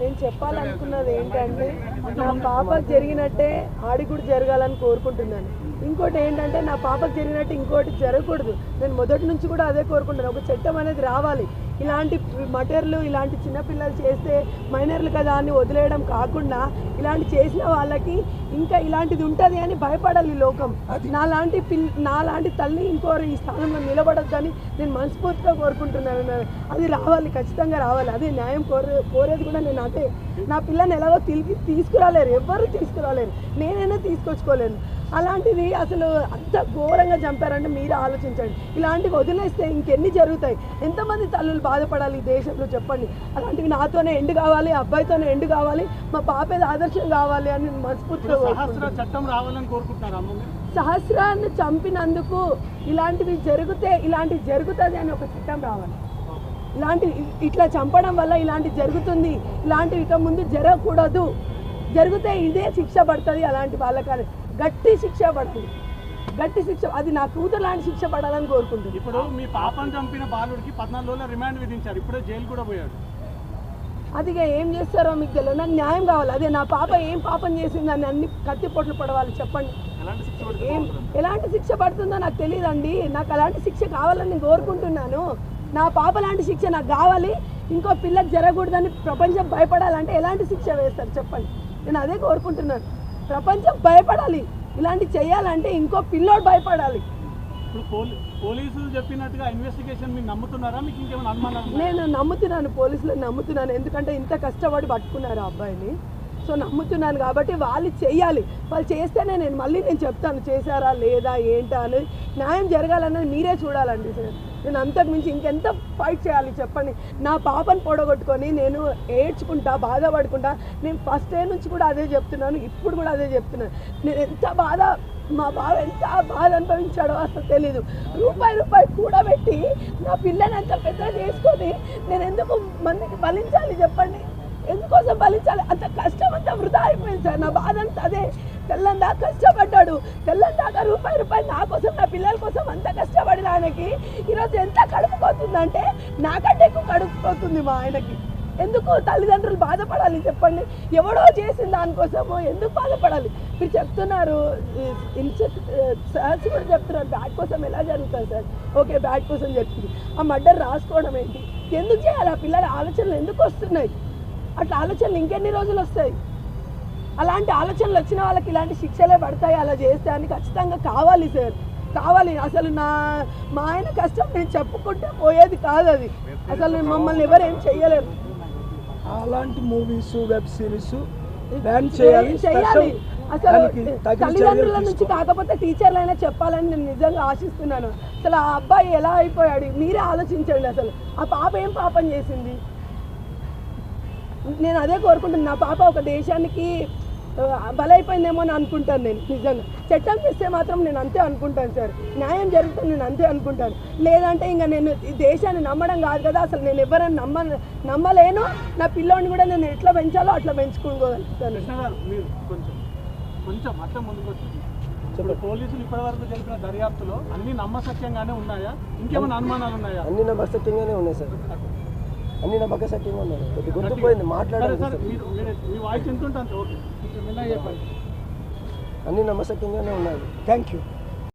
నేను చెప్పాలనుకున్నది ఏంటంటే నా పాపకు జరిగినట్టే ఆడిగుడు జరగాలని కోరుకుంటున్నాను. ఇంకోటి ఏంటంటే నా పాపకు జరిగినట్టు ఇంకోటి జరగకూడదు. నేను మొదటి నుంచి కూడా అదే కోరుకుంటున్నాను. ఒక చట్టం అనేది రావాలి. ఇలాంటి మటర్లు ఇలాంటి చిన్నపిల్లలు చేస్తే మైనర్లు కదా అని వదిలేయడం కాకుండా ఇలాంటి చేసిన వాళ్ళకి ఇంకా ఇలాంటిది ఉంటుంది అని భయపడాలి లోకం. నాలాంటి పిల్ నాలాంటి తల్లి ఇంకోరు ఈ స్థానంలో నిలబడొద్దని నేను మనస్ఫూర్తిగా కోరుకుంటున్నాను అది రావాలి ఖచ్చితంగా రావాలి. అదే న్యాయం కోరే కోరేది కూడా నేను అదే. నా పిల్లని ఎలాగో తిరిగి తీసుకురాలేరు ఎవ్వరు తీసుకురాలేరు. నేనైనా తీసుకొచ్చుకోలేను. అలాంటిది అసలు అంత ఘోరంగా చంపారంటే మీరు ఆలోచించండి. ఇలాంటివి వదిలేస్తే ఇంకెన్ని జరుగుతాయి? ఎంతమంది తల్లులు బాధపడాలి ఈ దేశంలో చెప్పండి. అలాంటివి నాతోనే ఎండు కావాలి అబ్బాయితోనే ఎండు కావాలి మా పాపేది ఆదర్శం కావాలి అని మనస్ఫూర్తిగా. చట్టం రావాలని కోరుకుంటున్నారు సహస్రాన్ని చంపినందుకు ఇలాంటివి జరిగితే ఇలాంటివి జరుగుతుంది అని ఒక చట్టం రావాలి. ఇలాంటి ఇట్లా చంపడం వల్ల ఇలాంటి జరుగుతుంది. ఇలాంటివి ఇక ముందు జరగకూడదు. జరిగితే ఇదే శిక్ష పడుతుంది అలాంటి వాళ్ళకని. గట్టి శిక్ష పడుతుంది. గట్టి శిక్ష అది నా కూతురు లాంటి శిక్ష పడాలని కోరుకుంటుంది. ఇప్పుడు మీ పాపను చంపిన బాలుడికి పద్నాలుగు రోజుల రిమాండ్ విధించారు. ఇప్పుడే జైలు కూడా పోయాడు. అది ఏం చేస్తారో మీకు తెలియదు. నాకు న్యాయం కావాలి. అదే నా పాప ఏం పాపం చేసిందని అన్ని కత్తిపోట్లు పడవాలి చెప్పండి. ఎలాంటి శిక్ష పడితే ఏం? ఎలాంటి శిక్ష పడుతుందో నాకు తెలియదండి. నాకు అలాంటి శిక్ష కావాలని నేను కోరుకుంటున్నాను. నా పాప లాంటి శిక్ష నాకు కావాలి. ఇంకో పిల్లకి జరగకూడదని ప్రపంచం భయపడాలంటే ఎలాంటి శిక్ష వేస్తారు చెప్పండి. నేను అదే కోరుకుంటున్నాను. ప్రపంచం భయపడాలి. ఇలాంటి చేయాలంటే ఇంకో పిల్లోడు భయపడాలి. పోలీసులు చెప్పినట్టుగా ఇన్వెస్టిగేషన్ మీరు నమ్ముతున్నారా? మీకు ఇంకేమైనా ఉన్నాయా? నేను నమ్ముతున్నాను పోలీసులను నమ్ముతున్నాను. ఎందుకంటే ఇంత కష్టపడి పట్టుకున్నారు ఆ అబ్బాయిని. సో నమ్ముతున్నాను కాబట్టి వాళ్ళు చెయ్యాలి వాళ్ళు చేస్తేనే నేను మళ్ళీ నేను చెప్తాను చేశారా లేదా ఏంటా అని. న్యాయం జరగాలన్నది మీరే చూడాలండి సార్. నేను అంతకు మించి ఇంకెంత ఫైట్ చేయాలి చెప్పండి? నా పాపను పొడగొట్టుకొని నేను ఏడ్చుకుంటా బాధపడుకుంటా నేను ఫస్ట్ డే నుంచి కూడా అదే చెప్తున్నాను ఇప్పుడు కూడా అదే చెప్తున్నాను. నేను ఎంత బాధ మా బావ ఎంత బాధ అనుభవించాడో అసలు తెలీదు. రూపాయి రూపాయి కూడబెట్టి నా పిల్లని అంత పెద్ద చేసుకొని నేను ఎందుకు మందికి బలించాలి చెప్పండి? ఎందుకోసం బలించాలి? అంత కష్టం వృధా అయిపోయింది సార్ నా బాధ అంతా అదే. తెల్లని దాకా కష్టపడ్డాడు. తెల్లని దాకా రూపాయి రూపాయి నా కోసం నా పిల్లల కోసం అంత కష్టపడిన ఆయనకి ఈరోజు ఎంత కడుపుకోతుందంటే నాకంటే ఎక్కువ కడుపుకోతుంది మా ఆయనకి. ఎందుకు తల్లిదండ్రులు బాధపడాలి చెప్పండి. ఎవడో చేసిన దానికోసము ఎందుకు బాధపడాలి? మీరు చెప్తున్నారు సార్స్ కూడా చెప్తున్నారు బ్యాట్ కోసం ఎలా జరుగుతుంది సార్? ఓకే బ్యాట్ కోసం చెప్తుంది ఆ మర్డర్ రాసుకోవడం ఏంటి? ఎందుకు చేయాలి? ఆ పిల్లల ఆలోచనలు ఎందుకు వస్తున్నాయి? అట్లా ఆలోచనలు ఇంకెన్ని రోజులు వస్తాయి? అలాంటి ఆలోచనలు వచ్చిన వాళ్ళకి ఇలాంటి శిక్షలే పడతాయి అలా చేస్తే అని ఖచ్చితంగా కావాలి సార్. కావాలి. అసలు నా మా ఆయన కష్టం నేను చెప్పుకుంటే పోయేది కాదు అది. అసలు మమ్మల్ని ఎవరు ఏం చెయ్యలేరు. అలాంటి మూవీస్ వెబ్ సిరీస్ బ్యాన్ చేయాలి? చేయాలి. అసలు తల్లిదండ్రుల నుంచి కాకపోతే టీచర్లైనా చెప్పాలని నేను నిజంగా ఆశిస్తున్నాను. అసలు ఆ అబ్బాయి ఎలా అయిపోయాడు? మీరే ఆలోచించండి అసలు. ఆ పాప ఏం పాపం చేసింది? నేను అదే కోరుకుంటున్నాను నా పాప ఒక దేశానికి బలైపోయిందేమో అని అనుకుంటాను నేను నిజంగా. చట్టం చేస్తే మాత్రం నేను అంతే అనుకుంటాను సార్. న్యాయం జరుగుతుంది నేను అంతే అనుకుంటాను. లేదంటే ఇంకా నేను ఈ దేశాన్ని నమ్మడం కాదు కదా అసలు నేను ఎవరైనా నమ్మ నమ్మలేను. నా పిల్లోని కూడా నేను ఎట్లా పెంచాలో అట్లా పెంచుకోగలుగుతాను. కృష్ణ గారు మీరు కొంచెం కొంచెం అట్లా ముందుకు ఇప్పుడు పోలీసులు ఇప్పటివరకు జరిపిన దర్యాప్తులో అన్ని నమ్మసక్యంగానే ఉన్నాయా? ఇంకేమైనా అనుమానాలు ఉన్నాయా? అన్ని నమ్మసత్యంగానే ఉన్నాయి సార్. అన్ని నమ్మకసత్యంగా ఉన్నాయి కొద్ది గట్టిగా. గుర్తుపోయింది సరే మాట్లాడాలి అన్ని నమ్మసత్యంగానే ఉన్నాయి. Thank you.